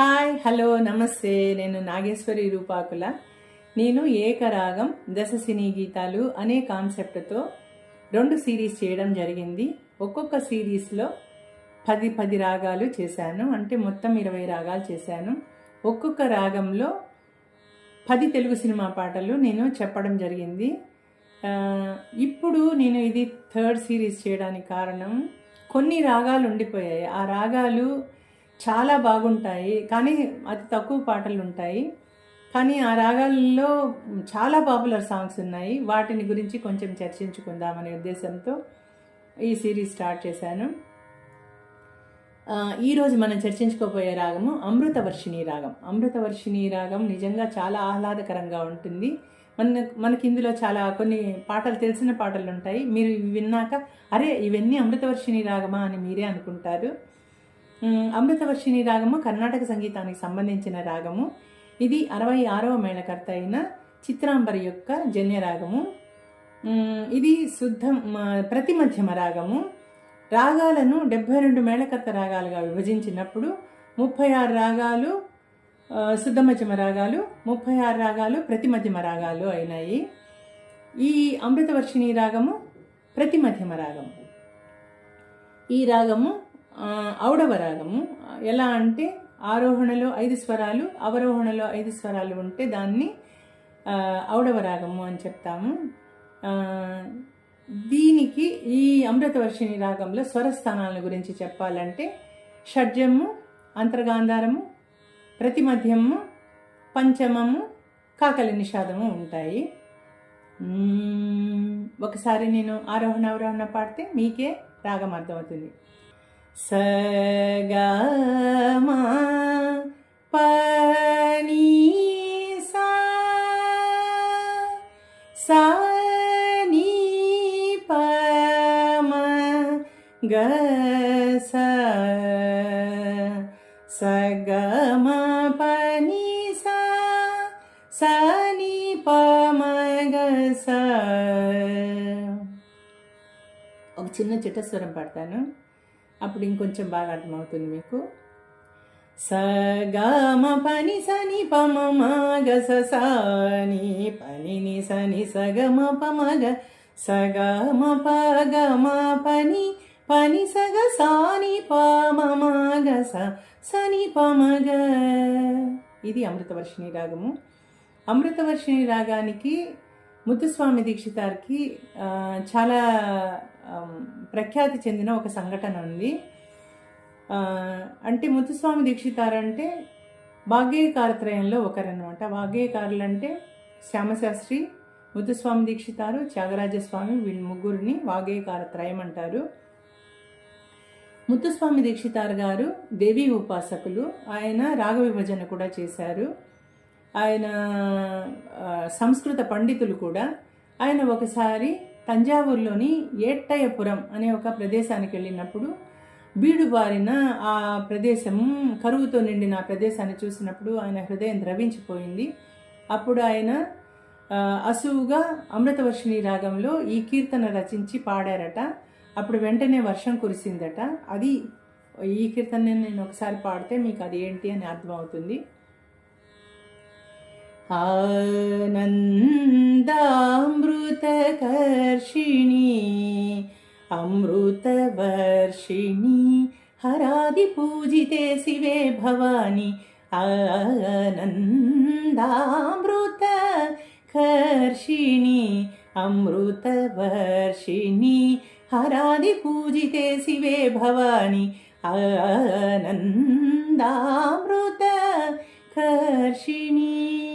Hi hello నమస్తే. నేను నాగేశ్వరి రూపాకుల. నేను ఏకరాగం దశ సినీ గీతాలు అనే కాన్సెప్ట్తో రెండు సిరీస్ చేయడం జరిగింది. ఒక్కొక్క సిరీస్లో పది పది రాగాలు చేశాను. అంటే మొత్తం ఇరవై రాగాలు చేశాను. ఒక్కొక్క రాగంలో పది తెలుగు సినిమా పాటలు నేను చెప్పడం జరిగింది. ఇప్పుడు నేను ఇది థర్డ్ సిరీస్ చేయడానికి కారణం కొన్ని రాగాలు ఉండిపోయాయి. ఆ రాగాలు చాలా బాగుంటాయి. కానీ అతి తక్కువ పాటలు ఉంటాయి కానీ ఆ రాగాల్లో చాలా పాపులర్ సాంగ్స్ ఉన్నాయి. వాటిని గురించి కొంచెం చర్చించుకుందామనే ఉద్దేశంతో ఈ సిరీస్ స్టార్ట్ చేశాను. ఈరోజు మనం చర్చించుకోబోయే రాగము అమృతవర్షిణి రాగం. అమృతవర్షిణి రాగం నిజంగా చాలా ఆహ్లాదకరంగా ఉంటుంది. మన మనకి ఇందులో చాలా కొన్ని పాటలు తెలిసిన పాటలు ఉంటాయి మీరు ఇవి విన్నాక అరే ఇవన్నీ అమృతవర్షిణి రాగమా అని మీరే అనుకుంటారు. అమృతవర్షిణి రాగము కర్ణాటక సంగీతానికి సంబంధించిన రాగము. ఇది అరవై ఆరవ మేళకర్త అయిన చిత్రాంబరి యొక్క జన్య రాగము. ఇది శుద్ధ మ- ప్రతి మధ్యమ రాగము. రాగాలను డెబ్బై రెండు మేళకర్త రాగాలుగా విభజించినప్పుడు ముప్పై ఆరు రాగాలు శుద్ధ మధ్యమ రాగాలు ముప్పై ఆరు రాగాలు ప్రతి మధ్యమ రాగాలు అయినాయి. ఈ అమృతవర్షిణి రాగము ప్రతి మధ్యమ రాగము. ఈ రాగము ఔడవ రాగము ఎలా అంటే ఆరోహణలో ఐదు స్వరాలు అవరోహణలో ఐదు స్వరాలు ఉంటే దాన్ని ఔడవ రాగము అని చెప్తాము. దీనికి ఈ అమృతవర్షిణి రాగంలో స్వరస్థానాల గురించి చెప్పాలంటే షడ్జము అంతర్గాంధారము ప్రతిమధ్యము పంచమము కాకలి నిషాదము ఉంటాయి. ఒకసారి నేను ఆరోహణ అవరోహణ పాడితే మీకే రాగం అర్థమవుతుంది. సగమా పని సా సాని పమ గ సగమ పని సా సని పమ గ ఒక చిన్న చిట్టస్వరం పాడతాను. అప్పుడు ఇంకొంచెం బాగా అర్థమవుతుంది మీకు. సగమ పని సని పమ మగ స సాని పని సని సగమ పమగ సగమ పగమ పని పని సగ సాని పమగ స సని పమగ. ఇది అమృతవర్షిణి రాగము. అమృతవర్షిణి రాగానికి ముత్తుస్వామి దీక్షితార్కి చాలా ప్రఖ్యాతి చెందిన ఒక సంఘటన ఉంది. అంటే ముత్తుస్వామి దీక్షితారంటే వాగ్గేయకారత్రయంలో ఒకరనమాట వాగ్గేయకారులు అంటే శ్యామశాస్త్రి ముత్తుస్వామి దీక్షితారు త్యాగరాజస్వామి వీళ్ళ ముగ్గురిని వాగ్గేయకారత్రయం అంటారు. ముత్తుస్వామి దీక్షితారు గారు దేవీ ఉపాసకులు. ఆయన రాగ విభజన కూడా చేశారు. ఆయన సంస్కృత పండితులు కూడా. ఆయన ఒకసారి తంజావూరులోని ఏట్టయ్యపురం అనే ఒక ప్రదేశానికి వెళ్ళినప్పుడు బీడు బారిన ఆ ప్రదేశం కరువుతో నిండిన ఆ ప్రదేశాన్ని చూసినప్పుడు ఆయన హృదయం ద్రవించిపోయింది. అప్పుడు ఆయన అసువుగా అమృతవర్షిణి రాగంలో ఈ కీర్తన రచించి పాడారట. అప్పుడు వెంటనే వర్షం కురిసిందట. అది ఈ కీర్తన నేను ఒకసారి పాడితే మీకు అది ఏంటి అని అర్థమవుతుంది. अनन्दमृत घर्षिण अमृतवर्षिणी हराधिपूजिते शिवे भवानि अनन्दामृत खर्षिणि अमृतवर्षिणि हरादिपूजिते शिवे भवानि अनन्दामृत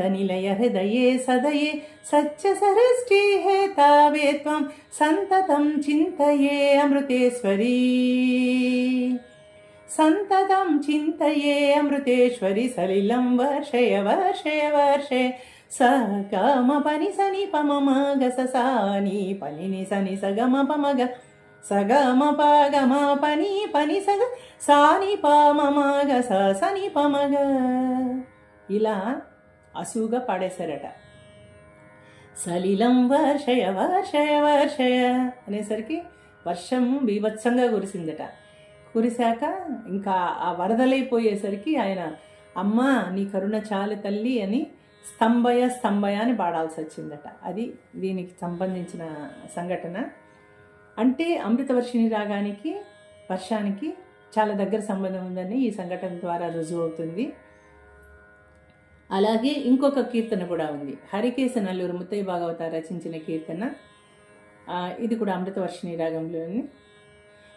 సానంద నిలయ హృదయే సదయే సత్య సరష్టి హేతావే త్వం సంతతం చింతయే అమృతేశ్వరీ. సంతతం చింతయే అమృతేశ్వరి సలిలం వర్షయ వర్షయ వర్షయ సగమ పని సని పమ మగ సని పని ని సని సగమ పమగ సగమ పగమ పని పని సగ సాని పమ మగ స సని పమగ ఇలా అసుగా పాడేశారట. సలిలం వర్షయ వర్షయ వర్షయ అనేసరికి వర్షం బీభత్సంగా కురిసిందట. కురిశాక ఇంకా ఆ వరదలైపోయేసరికి ఆయన అమ్మ నీ కరుణ చాలు తల్లి అని స్తంభయ స్తంభయ అని పాడాల్సి వచ్చిందట. అది దీనికి సంబంధించిన సంఘటన. అంటే అమృతవర్షిణి రాగానికి వర్షానికి చాలా దగ్గర సంబంధం ఉందని ఈ సంఘటన ద్వారా రుజువు అవుతుంది అలాగే ఇంకొక కీర్తన కూడా ఉంది. హరికేశ నల్లూరు ముత్తయ్య భాగవత రచించిన కీర్తన. ఇది కూడా అమృతవర్షిణి రాగంలోని.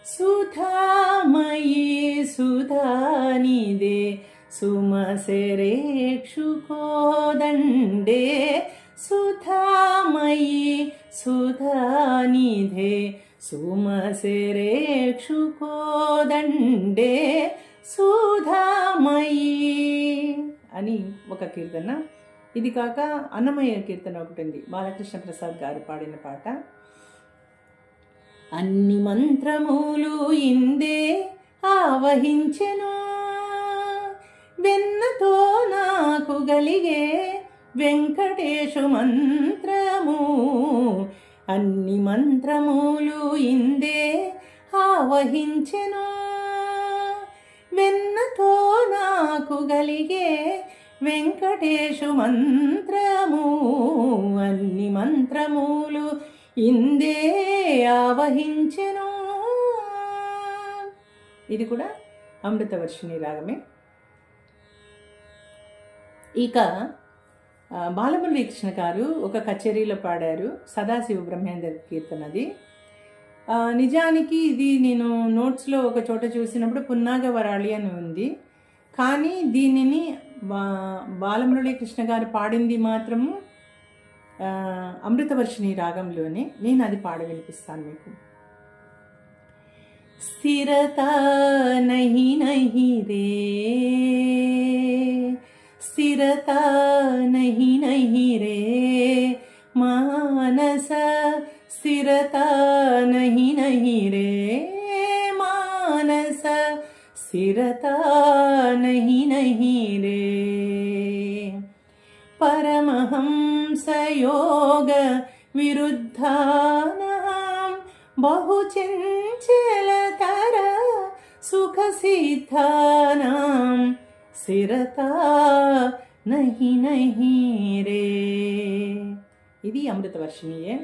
సుధామయీ సుధానిదే సుమసెరేక్షుకోదండే సుధామయీ సుధానిధే సుమసెరేక్షుకోదండే సుధామయీ అని ఒక కీర్తన. ఇది కాక అన్నమయ్య కీర్తన ఒకటి ఉంది బాలకృష్ణ ప్రసాద్ గారు పాడిన పాట. అన్ని మంత్రములు ఇందే ఆవహించెను. వెన్నతో నాకు గలిగే వెంకటేశు మంత్రము. అన్ని మంత్రములు ఇందే ఆవహించెను. మనతో నాకు గలిగే వెంకటేశు మంత్రము. అన్ని మంత్రములు ఇందే ఆవహించెను. ఇది కూడా అమృతవర్షిణి రాగమే. ఇక బాలమురళీకృష్ణ గారు ఒక కచేరీలో పాడారు సదాశివ బ్రహ్మేంద్ర కీర్తనది. నిజానికి ఇది నేను నోట్స్లో ఒక చోట చూసినప్పుడు పున్నాగ వరాళి అని ఉంది. కానీ దీనిని బా కృష్ణ గారు పాడింది మాత్రము అమృతవర్షిణి రాగంలోనే. నేను అది పాడ వినిపిస్తాను మీకు. స్థిరత నహి నహి రే. స్థిరత నహి నహి రే. మానస స్థిరత నహి నహి రే మానస స్థిరత నహి నహి రే పరమహంసయోగ విరుద్ధానాం బహుచంచలతర సుఖసిద్ధానాం స్థిరత నహి నహి రే ఇది అమృతవర్షిణియే.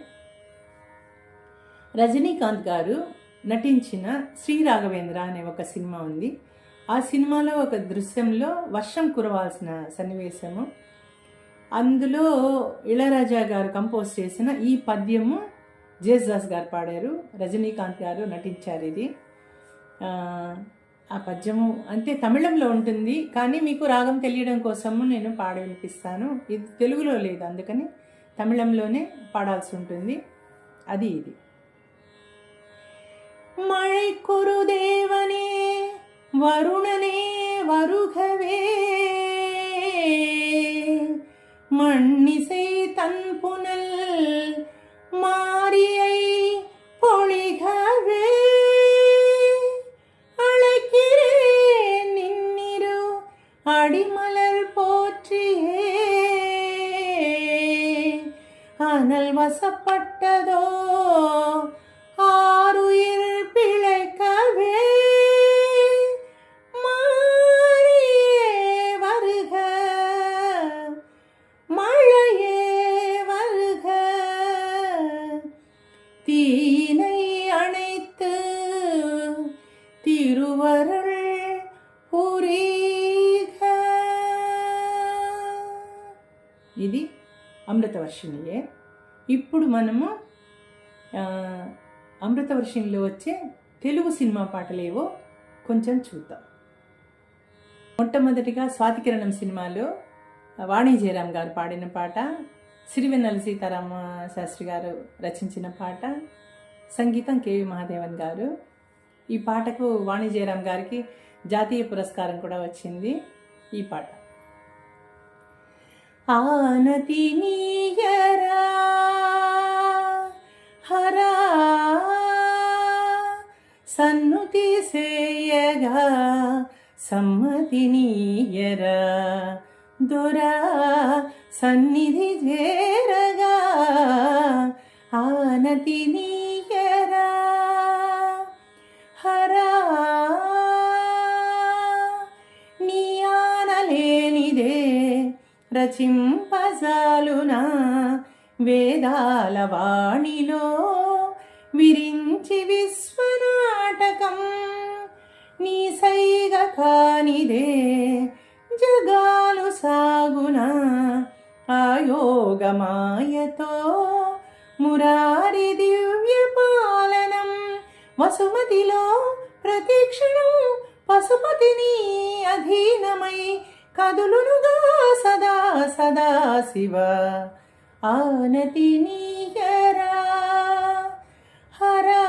రజనీకాంత్ గారు నటించిన శ్రీ రాఘవేంద్ర అనే ఒక సినిమా ఉంది. ఆ సినిమాలో ఒక దృశ్యంలో వర్షం కురవాల్సిన సన్నివేశము. అందులో ఇళరాజా గారు కంపోజ్ చేసిన ఈ పద్యము జేస్దాస్ గారు పాడారు. రజనీకాంత్ గారు నటించారు ఇది. ఆ, ఆ పద్యము అంటే తమిళంలో ఉంటుంది కానీ మీకు రాగం తెలియడం కోసము నేను పాడ వినిపిస్తాను ఇది తెలుగులో లేదు అందుకని తమిళంలోనే పాడాల్సి ఉంటుంది. అది ఇది. மழை குரு தேவனே வருணனே வருகவே. மண்ணிசை தன் புனல் மாரியை பொழிகவே. அழைக்கிறேன் நின்னிரு அடிமலர் போற்றியே. அனல் வசப்பட்டதோ ஆறுயிர் பிழைக்கவே மாரியே வருக மழையே வருக தீனை அணைத்து திருவருள் புரிக ఇది అమృతవర్షిణియే ఇప్పుడు మనము అమృత వర్షంలో వచ్చే తెలుగు సినిమా పాటలేవో కొంచెం చూద్దాం. మొట్టమొదటిగా స్వాతికిరణం సినిమాలో వాణి జయరాం గారు పాడిన పాట సిరివెన్నెల సీతారామ శాస్త్రి గారు రచించిన పాట సంగీతం కేవి మహాదేవన్ గారు. ఈ పాటకు వాణి జయరాం గారికి జాతీయ పురస్కారం కూడా వచ్చింది ఈ పాట. ఆనతి నీయరా హరా సన్నుతి సేయగా సమ్మతినీయరా దొరా సన్నిధి చేరగా ఆనతి నీయరా. హరా నీ ఆనలేనిదే రచింపజాలునా. వేదాల వాణిలో విరించి నాటకం నీ సైగ కానిదే. జగాలు సాగునా ఆయోగమాయతో మురారి దివ్య పాలనం వసుమతిలో ప్రతిక్షణం పశుపతిని అధీనమై కదులునుగా సదా సదా శివ. ఆనతి నీయరా హరా.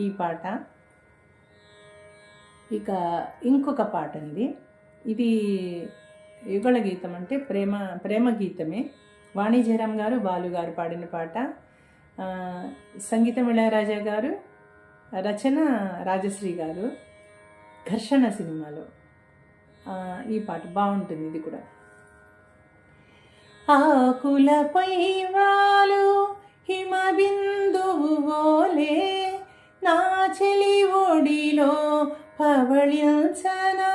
ఈ పాట. ఇక ఇంకొక పాట ఉంది ఇది యుగళ గీతం అంటే ప్రేమ ప్రేమ గీతమే. వాణిజయరామ్ గారు బాలు గారు పాడిన పాట. సంగీతం ఇళయరాజా గారు రచన రాజశ్రీ గారు. ఘర్షణ సినిమాలో. ఈ పాట బాగుంటుంది ఇది కూడా. ఆకులపై వాలు హిమబిందువు ఓలే. నా చెలి ఒడిలో పవళించనా.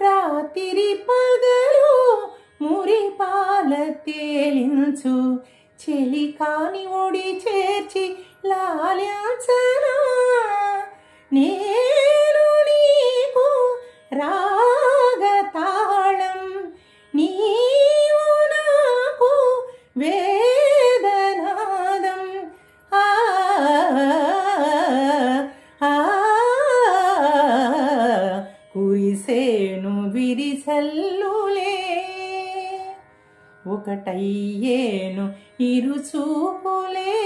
రాత్రి పగలు మురిపాల తేలించు. చెలి కాని ఒడి చేర్చి లాలించనా. నేను నీకు రా ఒకటయ్యేను ఇరుచూపులే.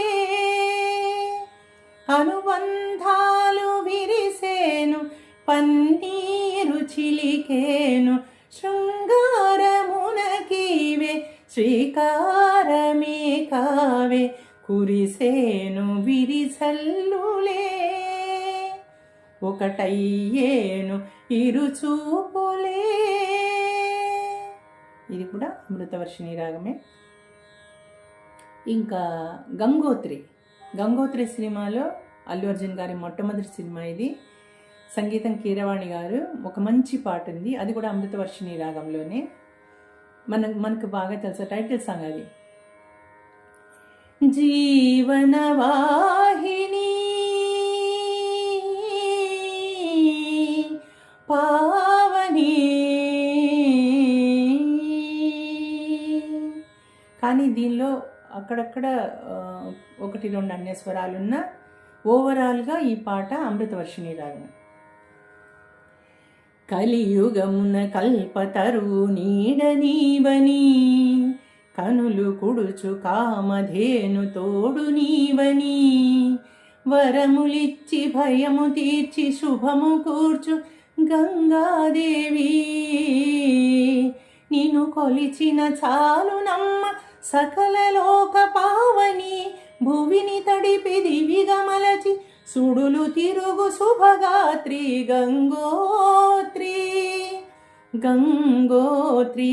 అనుబంధాలు విరిసేను పన్నీరు చిలికేను శృంగారమునకీవే శ్రీకారమే కావే కురిసేను విరిసల్లులే ఒకటయ్యేను ఇరుచూపులే. ఇది కూడా అమృతవర్షిణి రాగమే. ఇంకా గంగోత్రి. గంగోత్రి సినిమాలో అల్లు అర్జున్ గారి మొట్టమొదటి సినిమా ఇది. సంగీతం కీరవాణి గారు ఒక మంచి పాట ఉంది. అది కూడా అమృతవర్షిణి రాగంలోనే. మన మనకు బాగా తెలుసు టైటిల్ సాంగ్ అది? జీవనవాహిని కానీ దీనిలో అక్కడక్కడ ఒకటి రెండు అన్యస్వరాలున్న ఓవరాల్గా ఈ పాట అమృతవర్షిణి రాగం కలియుగమున కల్పతరు నీడ నీవని కనులు కుడుచు కామధేను తోడు నీవని వరములిచ్చి భయము తీర్చి శుభము కూర్చు గంగాదేవి. నిన్ను కొలిచిన చాలు నమ్మ సకల లోక పావని భువిని తడిపి దివిగమలచి సుడులు తిరుగు శుభగాత్రి గంగోత్రి. గంగోత్రి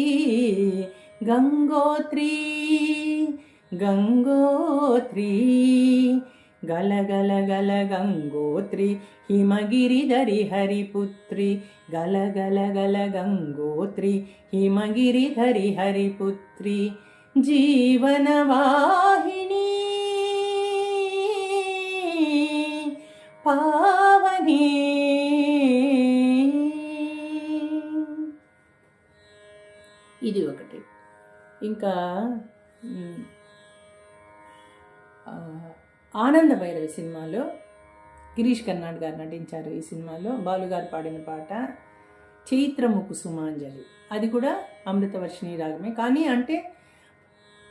గంగోత్రి గంగోత్రి. గలగల గల గల గంగోత్రి హిమగిరిధరి హరిపుత్రి గల గల గల గంగోత్రి హిమగిరిధరి హరిపుత్రి జీవనవాహిని. పావని. ఇది ఒకటి. ఇంకా ఆనంద భైరవి సినిమాలో గిరీష్ కర్నాడ్ గారు నటించారు ఈ సినిమాలో. బాలుగారు పాడిన పాట చైత్రము కుసుమాంజలి అది కూడా అమృతవర్షిణి రాగమే. కానీ అంటే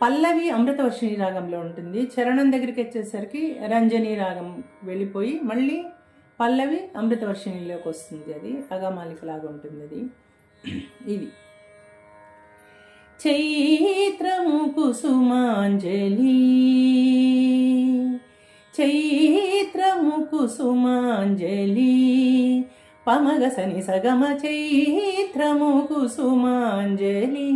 పల్లవి అమృతవర్షిణి రాగంలో ఉంటుంది. చరణం దగ్గరికి వచ్చేసరికి రంజని రాగం వెళ్ళిపోయి మళ్ళీ పల్లవి అమృతవర్షిణిలోకి వస్తుంది అది. అగమాలికలాగా ఉంటుంది అది. ఇది. చైత్రము కుసుమాంజలి. చైత్రము కుసుమాంజలి. పమగసని సగమ చైత్రము కుసుమాంజలి.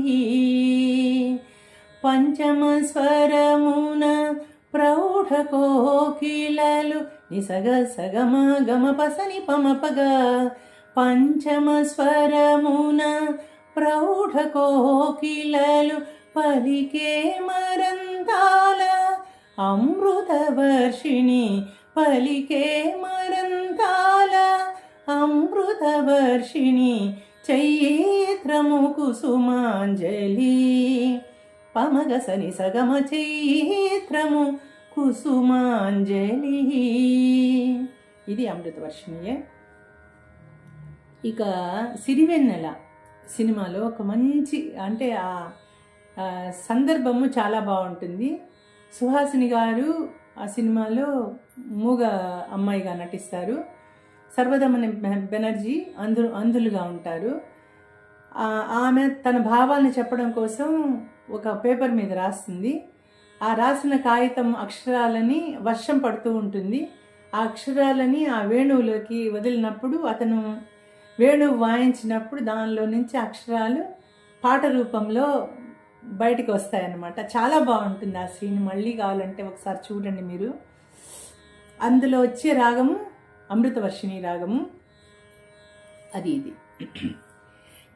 పంచమ స్వరమున ప్రౌఢ కోకిలలు నిసగ సగమ గమ పసని పమపగ. పంచమ స్వరమున ప్రౌఢ కోకిలలు పలికే మరంతాల అమృతవర్షిణి పలికే మరంతాల అమృతవర్షిణి చైత్రము కుసుమాంజలి. పమగసని సగమ చైత్రము కుసుమాంజలి. ఇది అమృతవర్షిణియే. ఇక సిరివెన్నెల సినిమాలో ఒక మంచి అంటే ఆ సందర్భము చాలా బాగుంటుంది. సుహాసిని గారు ఆ సినిమాలో మూగ అమ్మాయిగా నటిస్తారు. సర్వధమని బెనర్జీ అంధు అంధులుగా ఉంటారు. ఆమె తన భావాలను చెప్పడం కోసం ఒక పేపర్ మీద రాస్తుంది. ఆ రాసిన కాగితం అక్షరాలని వర్షం పడుతూ ఉంటుంది. ఆ అక్షరాలని ఆ వేణువులోకి వదిలినప్పుడు అతను వేణువు వాయించినప్పుడు దానిలో నుంచి అక్షరాలు పాట రూపంలో బయటకు వస్తాయన్నమాట. చాలా బాగుంటుంది ఆ సీన్. మళ్ళీ కావాలంటే ఒకసారి చూడండి మీరు. అందులో వచ్చే రాగము అమృతవర్షిణి రాగము. అది ఇది.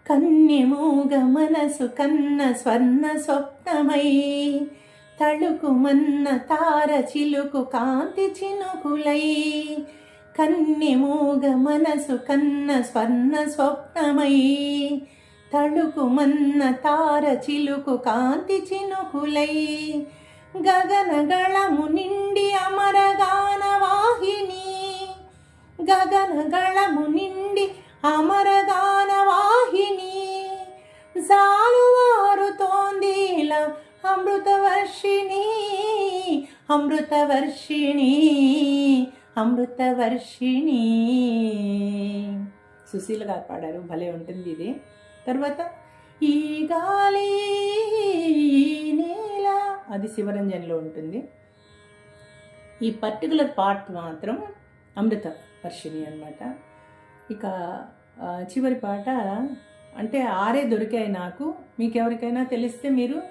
కన్యమూగ మనసు కన్న స్వర్ణ స్వప్నమై తళుకు మన్న తార చిలుకు కాంతి చినుకులై కన్యమూగ మనసు కన్న స్వర్ణ స్వప్నమై తళుకు మన్న తార చిలుకు కాంతి చినుకులై గగనగళము నిండి అమరగాన వాహిని గగనగళము నిండి అమరదానవాహిని వాహిని జాలువారుతోందిల అమృతవర్షిణి అమృతవర్షిణి అమృతవర్షిణి. సుశీల గారు పాడారు భలే ఉంటుంది ఇది. తర్వాత ఈ గాలి నేల అది శివరంజన్లో ఉంటుంది. ఈ పర్టికులర్ పార్ట్ మాత్రం అమృత వర్షిణి అనమాట ఇక చివరి పాట అంటే ఆరే దొరికాయి నాకు. మీకు ఎవరికైనా తెలిస్తే మీరు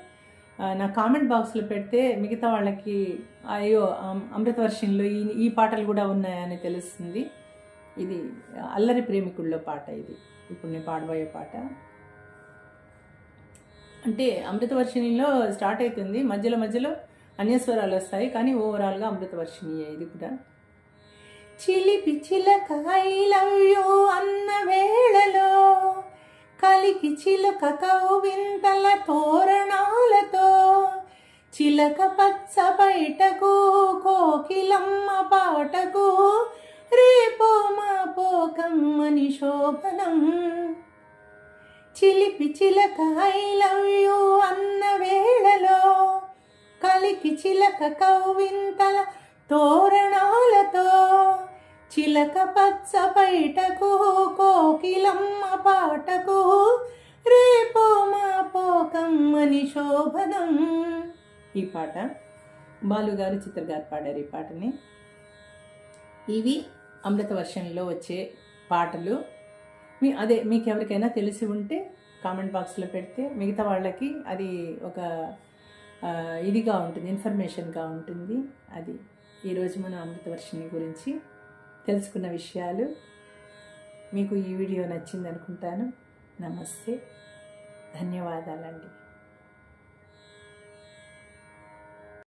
నా కామెంట్ బాక్స్లో పెడితే మిగతా వాళ్ళకి అయ్యో అమ్- అమృత వర్షంలో ఈ ఈ పాటలు కూడా ఉన్నాయని తెలుస్తుంది. ఇది అల్లరి ప్రేమికుల్లో పాట ఇది. ఇప్పుడు నేను పాడబోయే పాట. అంటే అమృతవర్షిణిలో స్టార్ట్ అవుతుంది. మధ్యలో మధ్యలో అన్యస్వరాలు వస్తాయి. కానీ ఓవరాల్గా అమృతవర్షిణియే ఇది కూడా. చిలిపి చిలక ఐ లవ్ యూ అన్న వేళలో కలికి చిలుక కౌవింతల తోరణాలతో చిలక పచ్చ బయటకు కోకిలమ్మ పాటకు రేపో మా పోకమ్మని శోభనం. చిలిపి చిలక ఐ లవ్ యూ అన్న వేళలో కలికి చిలక కౌవింతల తోరణాలతో చిలక పచ్చ బయటకు కోకిలమ్మ పాటకు రేపో మాపో కమ్మని శోభనం. ఈ పాట బాలుగారు చిత్రగారు పాడారు. ఈ పాటని ఇవి అమృత వర్షంలో వచ్చే పాటలు. మీ అదే మీకు ఎవరికైనా తెలిసి ఉంటే కామెంట్ బాక్స్లో పెడితే మిగతా వాళ్ళకి అది ఒక ఇదిగా ఉంటుంది ఇన్ఫర్మేషన్గా ఉంటుంది. అది ఈరోజు మనం అమృతవర్షిణి గురించి తెలుసుకున్న విషయాలు. మీకు ఈ వీడియో నచ్చింది అనుకుంటాను నమస్తే. ధన్యవాదాలండి.